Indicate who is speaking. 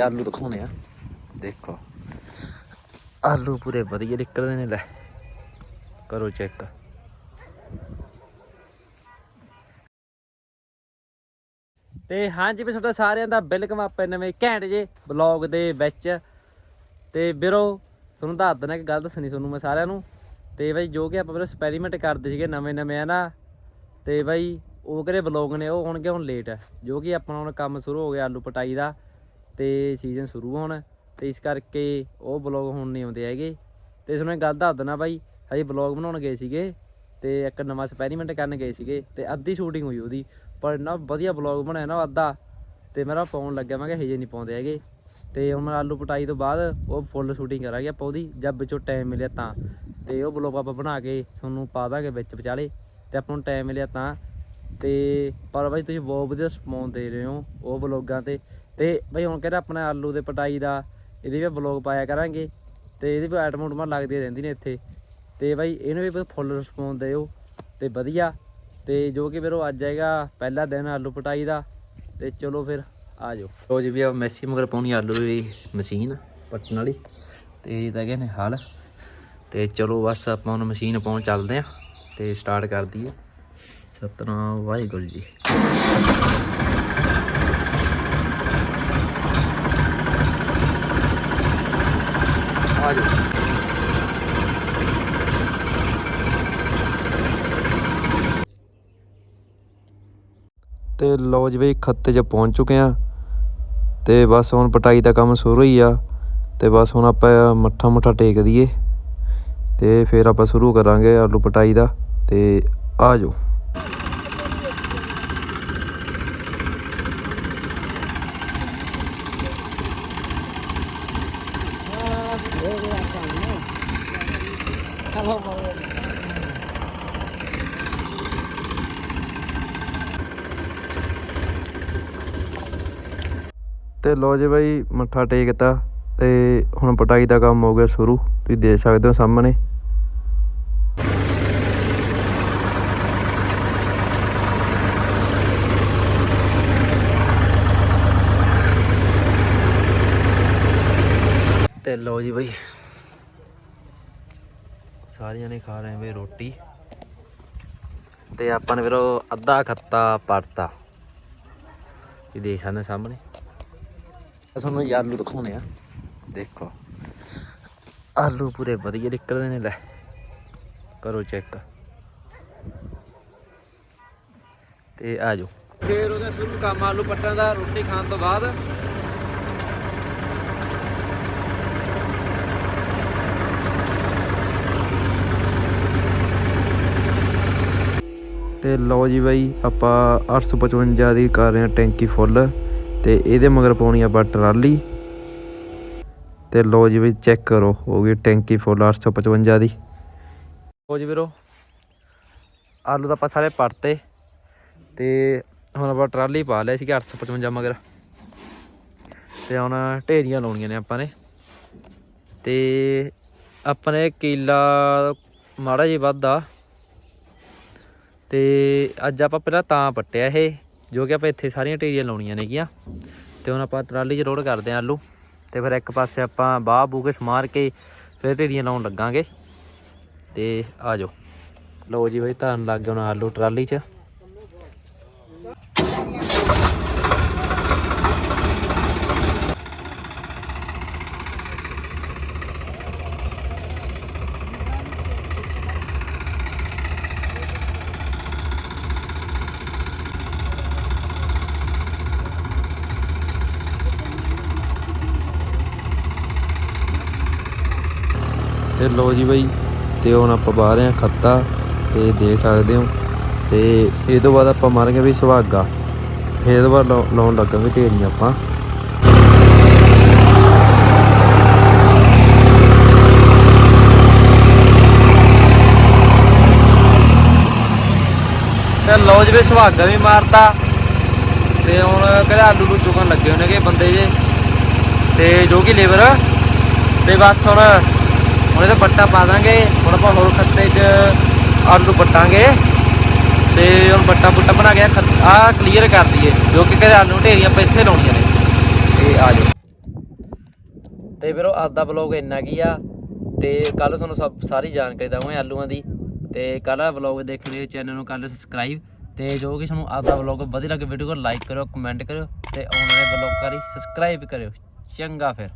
Speaker 1: ਤੁਹਾਨੂੰ ਆਲੂ ਦਿਖਾਉਣੇ ਆ। ਦੇਖੋ। ਆਲੂ ਪੂਰੇ ਵਧੀਆ ਨਿਕਲਦੇ ਨੇ, ਲੈ। ਕਰੋ ਚੈੱਕ ਤੇ ਹਾਂਜੀ ਵੀ ਤੁਹਾਡਾ ਸਾਰਿਆਂ ਦਾ ਬਿਲਕੁਲ ਆਪੇ ਨਵੇਂ ਘੈਂਟ ਜੇ ਬਲੌਗ ਦੇ ਵਿੱਚ। ਤੇ ਵੀਰੋ, ਤੁਹਾਨੂੰ ਦੱਸ ਦਿੰਦਾ ਇੱਕ ਗੱਲ ਦੱਸਣੀ ਤੁਹਾਨੂੰ ਮੈਂ ਸਾਰਿਆਂ ਨੂੰ। ਤੇ ਬਾਈ ਜੋ ਕਿ ਆਪਾਂ ਵੀਰੋ ਐਕਸਪੈਰੀਮੈਂਟ ਕਰਦੇ ਸੀਗੇ ਨਵੇਂ ਨਵੇਂ ਆ ਨਾ ਤੇ ਬਾਈ ਉਹ ਕਿਹੜੇ ਬਲੌਗ ਨੇ, ਉਹ ਹੋਣਗੇ ਹੁਣ ਲੇਟ ਜੋ ਕਿ ਆਪਣਾ ਹੁਣ ਕੰਮ ਸ਼ੁਰੂ ਹੋ ਗਿਆ ਆਲੂ ਪਟਾਈ ਦਾ। ਤੇ ਸੀਜ਼ਨ ਸ਼ੁਰੂ ਹੋਣ ਤੇ ਇਸ ਕਰਕੇ ਉਹ ਬਲੌਗ ਹੁਣ ਨਹੀਂ ਆਉਂਦੇ ਹੈਗੇ। ਤੇ ਤੁਹਾਨੂੰ ਇੱਕ ਗੱਲ ਦੱਸ ਦਿੰਦਾ ਬਾਈ ਹਜੇ ਬਲੌਗ ਬਣਾਉਣ ਗਏ ਸੀਗੇ ਤੇ ਇੱਕ ਨਵਾਂ ਐਕਸਪੈਰੀਮੈਂਟ ਕਰਨ ਗਏ ਸੀਗੇ ਤੇ ਅੱਧੀ ਸ਼ੂਟਿੰਗ ਹੋਈ ਉਹਦੀ, ਪਰ ਇੰਨਾ ਵਧੀਆ ਬਲੌਗ ਬਣਿਆ ਨਾ ਉਹ ਅੱਧਾ ਤੇ ਮੇਰਾ ਪਾਉਣ ਲੱਗਿਆ, ਮੈਂ ਕਿਹਾ ਹਜੇ ਨਹੀਂ ਪਾਉਂਦੇ ਹੈਗੇ। ਤੇ ਹੁਣ ਆਲੂ ਪਟਾਈ ਤੋਂ ਬਾਅਦ ਉਹ ਫੁੱਲ ਸ਼ੂਟਿੰਗ ਕਰਾਂਗੇ ਆਪਾਂ ਉਹਦੀ, ਜਦ ਵਿੱਚੋਂ ਟਾਈਮ ਮਿਲਿਆ ਤਾਂ। ਤੇ ਉਹ ਬਲੌਗ ਆਪਾਂ ਬਣਾ ਕੇ ਤੁਹਾਨੂੰ ਪਾ ਦਾਂਗੇ ਵਿੱਚ ਵਿਚਾਲੇ ਤੇ ਆਪਾਂ ਨੂੰ ਟਾਈਮ ਮਿਲਿਆ ਤਾਂ। ਤੇ ਪਰ ਬਾਈ ਤੁਸੀਂ ਬਹੁਤ ਵਧੀਆ ਰਿਸਪੌਂਸ ਦੇ ਰਹੇ ਹੋ ਉਹ ਬਲੌਗਾਂ ਤੇ। ਤੇ ਬਈ ਹੁਣ ਕਹਿੰਦਾ ਆਪਣਾ ਆਲੂ ਦੇ ਪਟਾਈ ਦਾ, ਇਹਦੇ ਵੀ ਬਲੌਗ ਪਾਇਆ ਕਰਾਂਗੇ ਤੇ ਇਹਦੇ ਵੀ ਆਈਟਮ ਉਟਮਾਂ ਲੱਗਦੀਆਂ ਰਹਿੰਦੀ ਨੇ ਇੱਥੇ। ਤੇ ਬਾਈ ਇਹਨੂੰ ਵੀ ਫੁੱਲ ਰਿਸਪੌਂਸ ਦਿਓ ਤੇ ਵਧੀਆ। ਤੇ ਜੋ ਕਿ ਫਿਰ ਉਹ ਅੱਜ ਹੈਗਾ ਪਹਿਲਾ ਦਿਨ ਆਲੂ ਪਟਾਈ ਦਾ। ਤੇ ਚਲੋ ਫਿਰ ਆ ਜਾਓ ਲੋ ਜੀ ਵੀ ਆ ਮੈਸੀ ਮਗਰ ਪਾਉਣੀ ਆਲੂ ਦੀ ਮਸ਼ੀਨ, ਪੱਟਣ ਵਾਲੀ। ਤੇ ਇਹ ਤਾਂ ਹੈਗੇ ਨੇ ਹਲ। ਤੇ ਚਲੋ ਬਸ ਆਪਾਂ ਹੁਣ ਮਸ਼ੀਨ ਪਾਉਣ ਚੱਲਦੇ ਆ। ਤੇ ਸਟਾਰਟ ਕਰ ਦਈਏ। ਸਤਨਾਮ ਵਾਹਿਗੁਰੂ ਜੀ।
Speaker 2: ਤੇ ਲਓ ਜੀ ਬਈ, ਖੱਤੇ 'ਚ ਪਹੁੰਚ ਚੁੱਕੇ ਆ ਤੇ ਬਸ ਹੁਣ ਪਟਾਈ ਦਾ ਕੰਮ ਸ਼ੁਰੂ ਹੀ ਆ। ਤੇ ਬਸ ਹੁਣ ਆਪਾਂ ਮੱਠਾ ਮੁੱਠਾ ਟੇਕ ਦਈਏ। ਤੇ ਫਿਰ ਆਪਾਂ ਸ਼ੁਰੂ ਕਰਾਂਗੇ ਆਲੂ ਪਟਾਈ ਦਾ। ਤੇ ਆ ਜਾਓ। ਤੇ ਲਓ ਜੀ ਬਾਈ, ਮੱਠਾ ਟੇਕਤਾ ਤੇ ਹੁਣ ਪਟਾਈ ਦਾ ਕੰਮ ਹੋ ਗਿਆ ਸ਼ੁਰੂ। ਤੁਸੀਂ ਦੇਖ ਸਕਦੇ ਹੋ ਸਾਹਮਣੇ।
Speaker 1: ਤੇ ਲਓ ਜੀ ਬਾਈ, ਸਾਰਿਆਂ ਨੇ ਖਾ ਰਹੇ ਵੇ ਰੋਟੀ। ਤੇ ਆਪਾਂ ਨੇ ਫਿਰ ਉਹ ਅੱਧਾ ਖੱਤਾ ਪਰਤਾ। ਇਹ ਦੇਖ ਸਕਦੇ ਸਾਹਮਣੇ। ਤੁਹਾਨੂੰ ਜੀ ਆਲੂ ਦਿਖਾਉਣੇ ਆ। ਦੇਖੋ। ਆਲੂ ਪੂਰੇ ਵਧੀਆ ਨਿਕਲਦੇ ਨੇ ਲੈ। ਕਰੋ ਚੈੱਕ। ਤੇ ਆ ਜਾਓ। ਫੇਰ ਉਹਦਾ ਸ਼ੁਰੂ ਕੰਮ ਆਲੂ ਪੱਟਣ ਦਾ ਰੋਟੀ ਖਾਣ ਤੋਂ ਬਾਅਦ।
Speaker 2: ਤੇ ਲਓ ਜੀ ਬਾਈ ਆਪਾਂ 855 ਦੀ ਕਰ ਰਹੇ ਹਾਂ ਟੈਂਕੀ ਫੁੱਲ। ਤੇ ਇਹਦੇ ਮਗਰ ਪਾਉਣੀ ਆਪਾਂ ਟਰਾਲੀ। ਤੇ ਲਓ ਜੀ ਬਾਈ ਚੈੱਕ ਕਰੋ, ਹੋ ਗਈ ਟੈਂਕੀ ਫੁੱਲ 855 ਦੀ।
Speaker 1: ਹੋ ਜੀ ਵੀਰੋ, ਆਲੂ ਤਾਂ ਆਪਾਂ ਸਾਰੇ ਪੜਤੇ ਤੇ ਹੁਣ ਆਪਾਂ ਟਰਾਲੀ ਪਾ ਲਿਆ ਸੀਗਾ 855 ਮਗਰ। ਤੇ ਹੁਣ ਢੇਰੀਆਂ ਲਾਉਣੀਆਂ ਨੇ ਆਪਾਂ ਨੇ। ਤੇ ਆਪਾਂ ਨੇ ਕੀਲਾ ਮਾੜਾ ਜਿਹਾ ਵੱਧਾ ਤੇ ਅੱਜ ਆਪਾਂ ਪਹਿਲਾਂ ਤਾਂ ਪੱਟਿਆ ਇਹ। ਜੋ ਕਿ ਆਪਾਂ ਇੱਥੇ ਸਾਰੀਆਂ ਢੇਰੀਆਂ ਲਾਉਣੀਆਂ ਨੇਗੀਆਂ। ਤੇ ਹੁਣ ਆਪਾਂ ਟਰਾਲੀ 'ਚ ਲੋਡ ਕਰਦੇ ਆਂ ਆਲੂ। ਤੇ ਫਿਰ ਇੱਕ ਪਾਸੇ ਆਪਾਂ ਬਾਹ ਬੂ ਕੇ ਸਮਾਰ ਕੇ ਫਿਰ ਢੇਰੀਆਂ ਲਾਉਣ ਲੱਗਾਂਗੇ। ਤੇ ਆ ਜਾਓ। ਲਓ ਜੀ ਬਈ ਧਰਨ ਲੱਗ ਗਿਆ ਹੁਣ ਆਲੂ ਟਰਾਲੀ 'ਚ।
Speaker 2: ਤੇ ਲਓ ਜੀ ਬਾਈ, ਤੇ ਹੁਣ ਆਪਾਂ ਬਾਹਰ ਆ ਖੱਤਾ, ਤੇ ਦੇਖ ਸਕਦੇ ਹੋ। ਤੇ ਇਹ ਤੋਂ ਬਾਅਦ ਆਪਾਂ ਮਾਰਾਂਗੇ ਵੀ ਸੁਹਾਗਾ। ਫਿਰ ਇਹਦੇ ਬਾਅਦ ਲਾਉ- ਲਾਉਣ ਲੱਗਾਂਗੇ ਢੇਰੀਆਂ ਆਪਾਂ।
Speaker 1: ਤੇ ਲਓ ਜੀ ਵੀ ਸੁਹਾਗਾ ਵੀ ਮਾਰਤਾ। ਤੇ ਹੁਣ ਕਹਿੰਦੇ ਆਲੂ ਨੂੰ ਚੁਗਣ ਲੱਗੇ ਹੋਣਗੇ ਬੰਦੇ ਜੇ। ਤੇ ਜੋ ਕਿ ਲੇਬਰ। ਤੇ ਬਸ ਹੁਣ ਹੁਣ ਇਹਦਾ ਪੱਟਾ ਪਾ ਦਾਂਗੇ। ਹੁਣ ਆਪਾਂ ਹੋਰ ਖੱਤੇ 'ਚ ਆਲੂ ਪੱਟਾਂਗੇ। ਤੇ ਹੁਣ ਬੱਟਾ ਬੁੱਟਾ ਬਣਾ ਕੇ ਆ ਕਲੀਅਰ ਕਰ ਦਈਏ, ਜੋ ਕਿ ਕਹਿੰਦੇ ਆਲੂ ਢੇਰੀਆਂ ਆਪਾਂ ਇੱਥੇ ਲਾਉਣੀਆਂ ਨੇ। ਤੇ ਆ ਜਾਓ। ਤੇ ਵੀਰੋ, ਅੱਜ ਦਾ ਵਲੌਗ ਇੰਨਾ ਕੀ ਆ। ਤੇ ਕੱਲ ਤੁਹਾਨੂੰ ਸਭ ਸਾਰੀ ਜਾਣਕਾਰੀ ਦਵਾਂਗੇ ਆਲੂਆਂ ਦੀ। ਤੇ ਕੱਲ ਦਾ ਵਲੌਗ ਦੇਖਣ ਲਈ ਚੈਨਲ ਨੂੰ ਕਰ ਲਿਓ ਸਬਸਕ੍ਰਾਈਬ ਤੇ ਜੋ ਕਿ ਤੁਹਾਨੂੰ ਅੱਜ ਦਾ ਵਲੌਗ ਵਧੀਆ ਲੱਗੇ ਵੀਡੀਓ ਨੂੰ ਲਾਈਕ ਕਰਿਓ ਕਮੈਂਟ ਕਰਿਓ। ਤੇ ਆਉਣ ਵਾਲੇ ਵਲੌਗਾਂ ਲਈ ਸਬਸਕ੍ਰਾਈਬ ਕਰਿਓ। ਚੰਗਾ ਫਿਰ।